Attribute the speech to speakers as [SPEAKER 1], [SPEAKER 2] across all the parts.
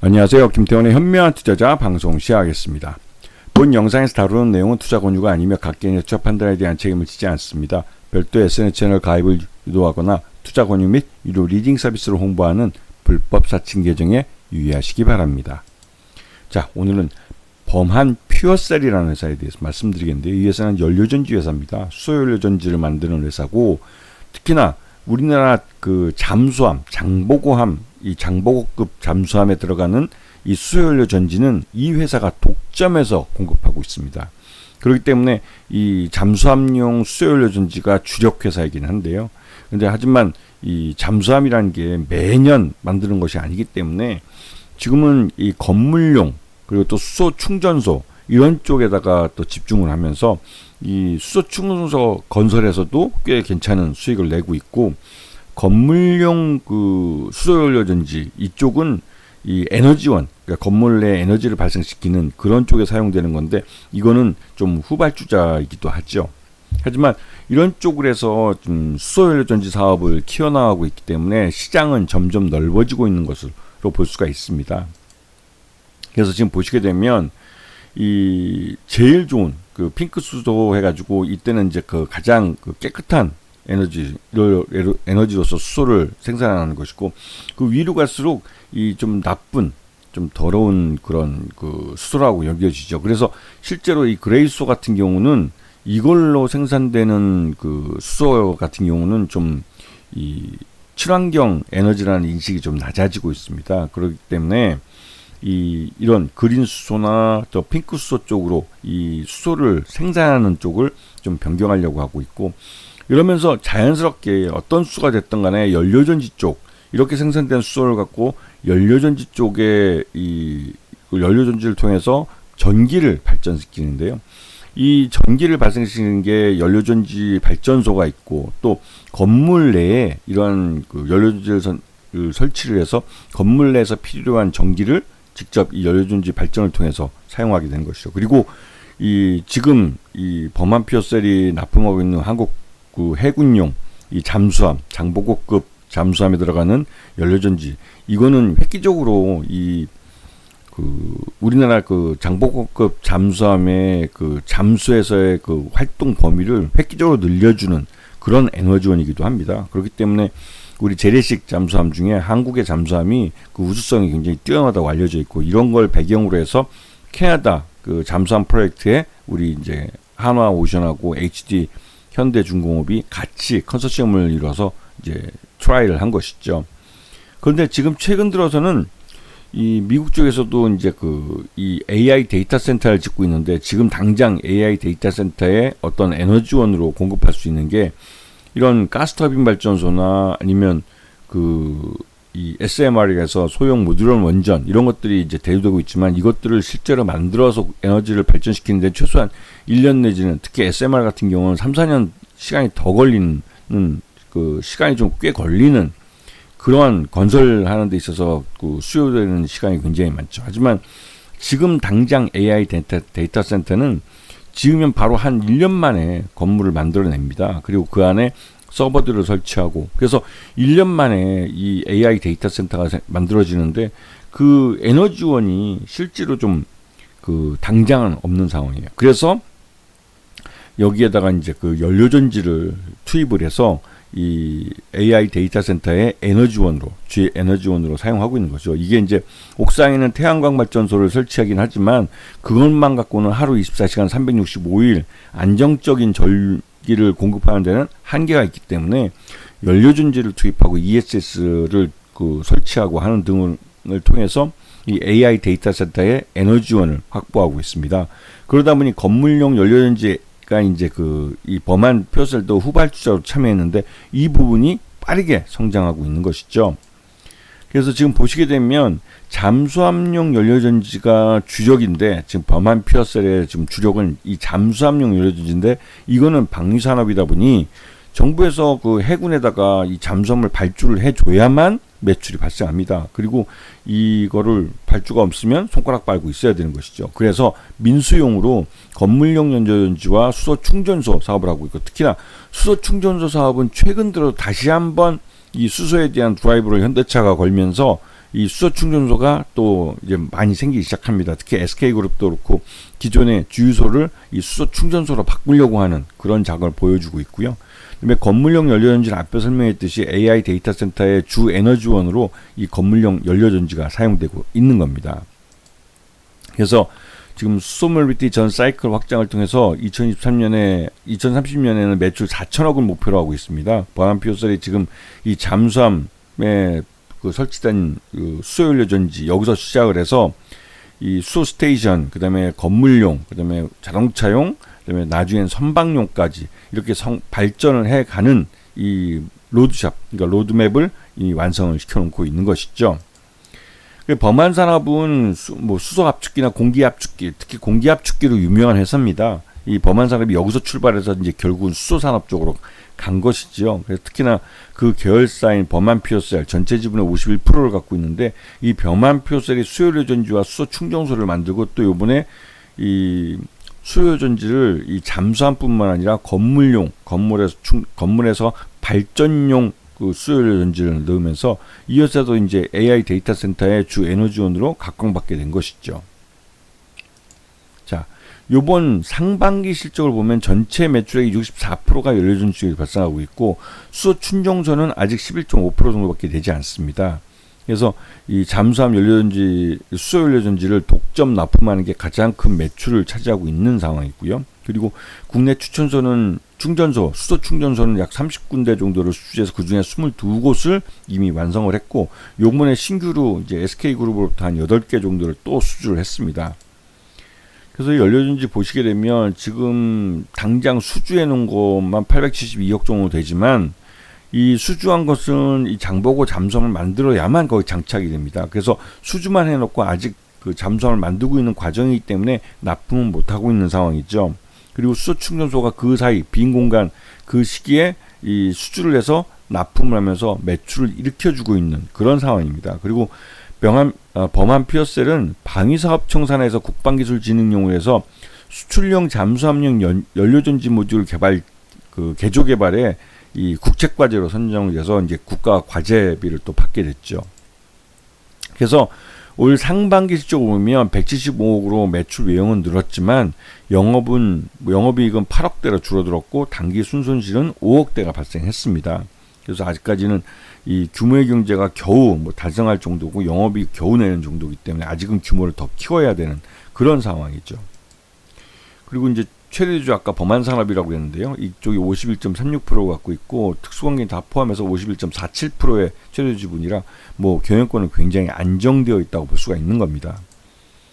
[SPEAKER 1] 안녕하세요. 김태원의 현명한 투자자 방송 시작하겠습니다. 본 영상에서 다루는 내용은 투자 권유가 아니며 각 개인의 투자 판단에 대한 책임을 지지 않습니다. 별도 SNS 채널 가입을 유도하거나 투자 권유 및 유료 리딩 서비스를 홍보하는 불법 사칭 계정에 유의하시기 바랍니다. 자, 오늘은 범한 퓨어셀이라는 회사에 대해서 말씀드리겠는데요. 이 회사는 연료전지 회사입니다. 수소연료전지를 만드는 회사고 특히나 우리나라 그 잠수함, 장보고함, 이 장보고급 잠수함에 들어가는 이 수소연료 전지는 이 회사가 독점해서 공급하고 있습니다. 그렇기 때문에 이 잠수함용 수소연료 전지가 주력 회사이긴 한데요. 근데 하지만 이 잠수함이라는 게 매년 만드는 것이 아니기 때문에 지금은 이 건물용 그리고 또 수소 충전소 이런 쪽에다가 또 집중을 하면서 이 수소 충전소 건설에서도 꽤 괜찮은 수익을 내고 있고 건물용 그 수소연료 전지 이쪽은 이 에너지원 그러니까 건물 내 에너지를 발생시키는 그런 쪽에 사용되는 건데 이거는 좀 후발주자이기도 하죠. 하지만 이런 쪽으로 해서 좀 수소연료 전지 사업을 키워나가고 있기 때문에 시장은 점점 넓어지고 있는 것으로 볼 수가 있습니다. 그래서 지금 보시게 되면 이 제일 좋은 그 핑크 수소 해가지고 이때는 이제 그 가장 그 깨끗한 에너지 에너지로서 수소를 생산하는 것이고 그 위로 갈수록 이 좀 나쁜 좀 더러운 그런 그 수소라고 여겨지죠. 그래서 실제로 이 그레이 수소 같은 경우는 이걸로 생산되는 그 수소 같은 경우는 좀 이 친환경 에너지라는 인식이 좀 낮아지고 있습니다. 그렇기 때문에 이 이런 그린 수소나 저 핑크 수소 쪽으로 이 수소를 생산하는 쪽을 좀 변경하려고 하고 있고 이러면서 자연스럽게 어떤 수가 됐든 간에 연료전지 쪽 이렇게 생산된 수소를 갖고 연료전지 쪽에 이그 연료전지를 통해서 전기를 발전시키는데요. 이 전기를 발생시키는 게 연료전지 발전소가 있고 또 건물 내에 이러한 그 연료전지를 선, 그 설치를 해서 건물 내에서 필요한 전기를 직접 이 연료전지 발전을 통해서 사용하게 된 것이죠. 그리고 이 지금 이 범한 피어셀이 납품하고 있는 한국 그 해군용 이 잠수함 장보고급 잠수함에 들어가는 연료전지 이거는 획기적으로 이 그 우리나라 그 장보고급 잠수함의 그 잠수에서의 그 활동 범위를 획기적으로 늘려주는 그런 에너지원이기도 합니다. 그렇기 때문에 우리 재래식 잠수함 중에 한국의 잠수함이 그 우수성이 굉장히 뛰어나다고 알려져 있고 이런 걸 배경으로 해서 캐나다 그 잠수함 프로젝트에 우리 이제 한화 오션하고 HD 현대중공업이 같이 컨소시엄을 이뤄서 이제 트라이를 한 것이죠. 그런데 지금 최근 들어서는 이 미국 쪽에서도 이제 그 이 AI 데이터 센터를 짓고 있는데 지금 당장 AI 데이터 센터에 어떤 에너지원으로 공급할 수 있는 게 이런 가스터빈 발전소나 아니면 그 이 SMR에서 소형 모듈런 원전 이런 것들이 이제 대두되고 있지만 이것들을 실제로 만들어서 에너지를 발전시키는데 최소한 1년 내지는 특히 SMR 같은 경우는 3, 4년 시간이 더 걸리는 그 시간이 좀 꽤 걸리는 그러한 건설하는 데 있어서 그 수요되는 시간이 굉장히 많죠. 하지만 지금 당장 AI 데이터, 데이터 센터는 지으면 바로 한 1년 만에 건물을 만들어냅니다. 그리고 그 안에 서버들을 설치하고 그래서 1년 만에 이 AI 데이터 센터가 만들어지는데 그 에너지원이 실제로 좀 그 당장은 없는 상황이에요. 그래서 여기에다가 이제 그 연료전지를 투입을 해서 이 AI 데이터 센터의 에너지원으로 주의 에너지원으로 사용하고 있는 거죠. 이게 이제 옥상에는 태양광 발전소를 설치하긴 하지만 그것만 갖고는 하루 24시간 365일 안정적인 전기를 공급하는 데는 한계가 있기 때문에 연료 전지를 투입하고 ESS를 그 설치하고 하는 등을 통해서 이 AI 데이터 센터의 에너지원을 확보하고 있습니다. 그러다 보니 건물용 연료전지 가 이제 그 이 범한 표셀도 후발주자로 참여했는데 이 부분이 빠르게 성장하고 있는 것이죠. 그래서 지금 보시게 되면 잠수함용 연료전지가 주력인데 지금 범한 피어셀의 지금 주력은 이 잠수함용 연료전지인데 이거는 방위산업이다 보니 정부에서 그 해군에다가 이 잠수함을 발주를 해줘야만 매출이 발생합니다. 그리고 이거를 발주가 없으면 손가락 빨고 있어야 되는 것이죠. 그래서 민수용으로 건물용 연료전지와 수소 충전소 사업을 하고 있고 특히나 수소 충전소 사업은 최근 들어 다시 한번 이 수소에 대한 드라이브를 현대차가 걸면서 이이 수소 충전소가 또 이제 많이 생기기 시작합니다. 특히 SK 그룹도 그렇고 기존의 주유소를 이 수소 충전소로 바꾸려고 하는 그런 작업을 보여주고 있고요. 그다음에 건물용 연료전지는 앞에 설명했듯이 AI 데이터 센터의 주 에너지원으로 이 건물용 연료전지가 사용되고 있는 겁니다. 그래서 지금 수소몰비티 전 사이클 확장을 통해서 2023년에 2030년에는 매출 4천억을 목표로 하고 있습니다. 버한피오셀이 지금 이 잠수함에 그 설치된 그 수소연료 전지 여기서 시작을 해서 이 수소 스테이션 그다음에 건물용 그다음에 자동차용 그다음에 나중엔 선박용까지 이렇게 성, 발전을 해 가는 이 로드샵 그러니까 로드맵을 이 완성을 시켜 놓고 있는 것이죠. 그 범한 산업은 수, 뭐 수소 압축기나 공기 압축기 특히 공기 압축기로 유명한 회사입니다. 이 범한 산업이 여기서 출발해서 이제 결국은 수소 산업 쪽으로 간 것이지요. 그래서 특히나 그 계열사인 범한 피오셀 전체 지분의 51%를 갖고 있는데 이 범한 피오셀이 수요료 전지와 수소 충전소를 만들고 또 요번에 이 수요 전지를 이 잠수함뿐만 아니라 건물용 건물에서 충, 건물에서 발전용 그 수요료 전지를 넣으면서 이어서도 이제 AI 데이터 센터의 주 에너지원으로 각광받게 된 것이죠. 요번 상반기 실적을 보면 전체 매출액의 64%가 연료전 지역이 발생하고 있고 수소 충전소는 아직 11.5% 정도밖에 되지 않습니다. 그래서 이 잠수함 연료전지 수소 연료전지를 독점 납품하는 게 가장 큰 매출을 차지하고 있는 상황이고요. 그리고 국내 추천소는 충전소, 수소 충전소는 약 30군데 정도를 수주해서 그 중에 22곳을 이미 완성을 했고 요번에 신규로 이제 SK그룹으로부터 한 8개 정도를 또 수주를 했습니다. 그래서 연료전지 보시게 되면 지금 당장 수주해 놓은 것만 872억 정도 되지만 이 수주한 것은 이 장보고 잠수함을 만들어야만 거기 장착이 됩니다. 그래서 수주만 해놓고 아직 그 잠수함을 만들고 있는 과정이기 때문에 납품은 못 하고 있는 상황이죠. 그리고 수소 충전소가 그 사이 빈 공간 그 시기에 이 수주를 해서 납품을 하면서 매출을 일으켜주고 있는 그런 상황입니다. 그리고 병함, 어, 범한 피어셀은 방위사업 청산에서 국방기술진흥용으로 해서 수출용 잠수함용 연, 연료전지 모듈 개발 그 개조 개발에 이 국책 과제로 선정을 해서 이제 국가 과제비를 또 받게 됐죠. 그래서 올 상반기 실적을 보면 175억으로 매출 외형은 늘었지만 영업은 영업이익은 8억대로 줄어들었고 단기 순손실은 5억대가 발생했습니다. 그래서 아직까지는 이 규모의 경제가 겨우 뭐 달성할 정도고 영업이 겨우 내는 정도이기 때문에 아직은 규모를 더 키워야 되는 그런 상황이죠. 그리고 이제 최대주 아까 범한 산업이라고 했는데요. 이쪽이 51.36% 갖고 있고 특수관계인 다 포함해서 51.47%의 최대 지분이라 뭐 경영권은 굉장히 안정되어 있다고 볼 수가 있는 겁니다.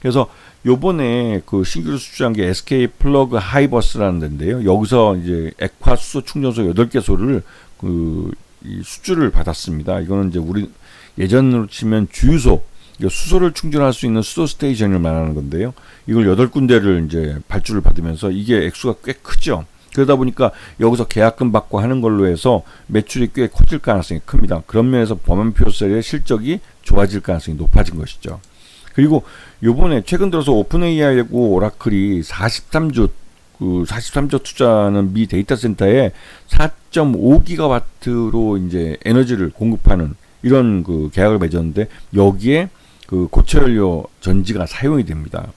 [SPEAKER 1] 그래서 요번에 그 신규로 수주한 게 SK 플러그 하이버스라는 데인데요. 여기서 이제 액화 수소 충전소 8개소를 그이 수주를 받았습니다. 이거는 이제 우리 예전으로 치면 주유소 수소를 충전할 수 있는 수소 스테이션을 말하는 건데요. 이걸 여덟 군데를 이제 발주를 받으면서 이게 액수가 꽤 크죠. 그러다 보니까 여기서 계약금 받고 하는 걸로 해서 매출이 꽤 커질 가능성이 큽니다. 그런 면에서 범한표셀의 실적이 좋아질 가능성이 높아진 것이죠. 그리고 요번에 최근 들어서 오픈 AI하고 오라클이 43조 그 43조 투자는 미 데이터 센터에 4.5기가와트로 이제 에너지를 공급하는 이런 그 계약을 맺었는데 여기에 그 고체연료 전지가 사용이 됩니다.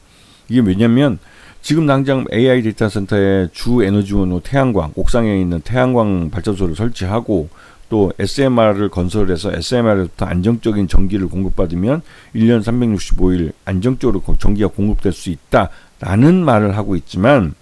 [SPEAKER 1] 이게 왜냐면 지금 당장 AI 데이터 센터에 주 에너지원으로 태양광, 옥상에 있는 태양광 발전소를 설치하고 또 SMR을 건설해서 SMR에부터 안정적인 전기를 공급받으면 1년 365일 안정적으로 전기가 공급될 수 있다라는 말을 하고 있지만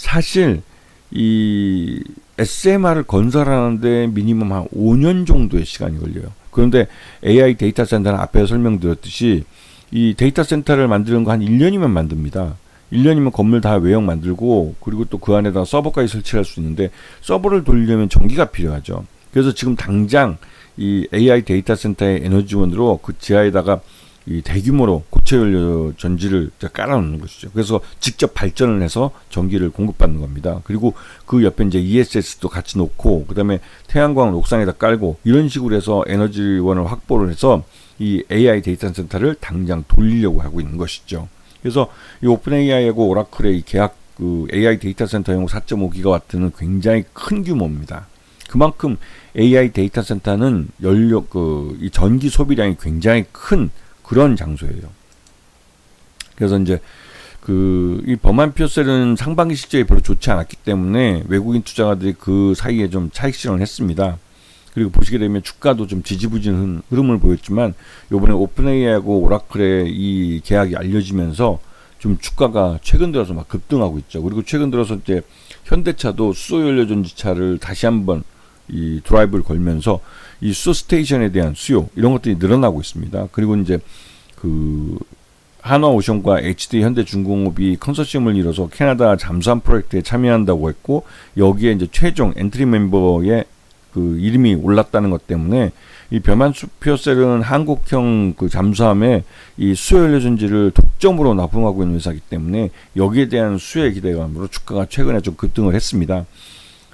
[SPEAKER 1] 사실 이 SMR을 건설하는데 미니멈 한 5년 정도의 시간이 걸려요. 그런데 AI 데이터 센터는 앞에 설명드렸듯이 이 데이터 센터를 만드는 거 한 1년이면 만듭니다. 1년이면 건물 다 외형 만들고 그리고 또 그 안에다 서버까지 설치할 수 있는데 서버를 돌리려면 전기가 필요하죠. 그래서 지금 당장 이 AI 데이터 센터의 에너지원으로 그 지하에다가 이 대규모로 고체 연료 전지를 깔아놓는 것이죠. 그래서 직접 발전을 해서 전기를 공급받는 겁니다. 그리고 그 옆에 이제 ESS도 같이 놓고 그다음에 태양광을 옥상에다 깔고 이런 식으로 해서 에너지원을 확보를 해서 이 AI 데이터 센터를 당장 돌리려고 하고 있는 것이죠. 그래서 이 오픈 AI하고 오라클의 이 계약 그 AI 데이터 센터용 4.5 기가와트는 굉장히 큰 규모입니다. 그만큼 AI 데이터 센터는 연료 그 이 전기 소비량이 굉장히 큰 그런 장소예요. 그래서 이제 그 이 범한 피어셀은 상반기 실적이 별로 좋지 않았기 때문에 외국인 투자가들이 그 사이에 좀 차익 실현을 했습니다. 그리고 보시게 되면 주가도 좀 지지부진한 흐름을 보였지만 요번에 오픈AI하고 오라클의 이 계약이 알려지면서 좀 주가가 최근 들어서 막 급등하고 있죠. 그리고 최근 들어서 이제 현대차도 수소 연료 전지차를 다시 한번 이 드라이브를 걸면서 이 수소 스테이션에 대한 수요 이런 것들이 늘어나고 있습니다. 그리고 이제 그 한화오션과 HD 현대중공업이 컨소시엄을 이뤄서 캐나다 잠수함 프로젝트에 참여한다고 했고 여기에 이제 최종 엔트리 멤버의 그 이름이 올랐다는 것 때문에 이 벼만수표셀은 한국형 그 잠수함에 이 수요연료 전지를 독점으로 납품하고 있는 회사이기 때문에 여기에 대한 수요의 기대감으로 주가가 최근에 좀 급등을 했습니다.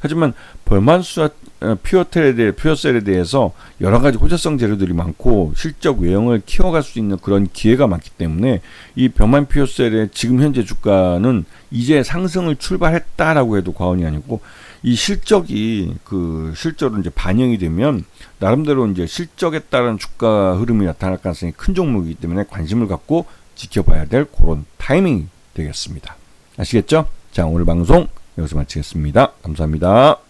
[SPEAKER 1] 하지만 벌만수 퓨어텔에 대해 퓨어셀에 대해서 여러 가지 호재성 재료들이 많고 실적 외형을 키워갈 수 있는 그런 기회가 많기 때문에 이 벼만 퓨어셀의 지금 현재 주가는 이제 상승을 출발했다라고 해도 과언이 아니고 이 실적이 그 실적으로 이제 반영이 되면 나름대로 이제 실적에 따른 주가 흐름이 나타날 가능성이 큰 종목이기 때문에 관심을 갖고 지켜봐야 될 그런 타이밍이 되겠습니다. 아시겠죠? 자 오늘 방송 여기서 마치겠습니다. 감사합니다.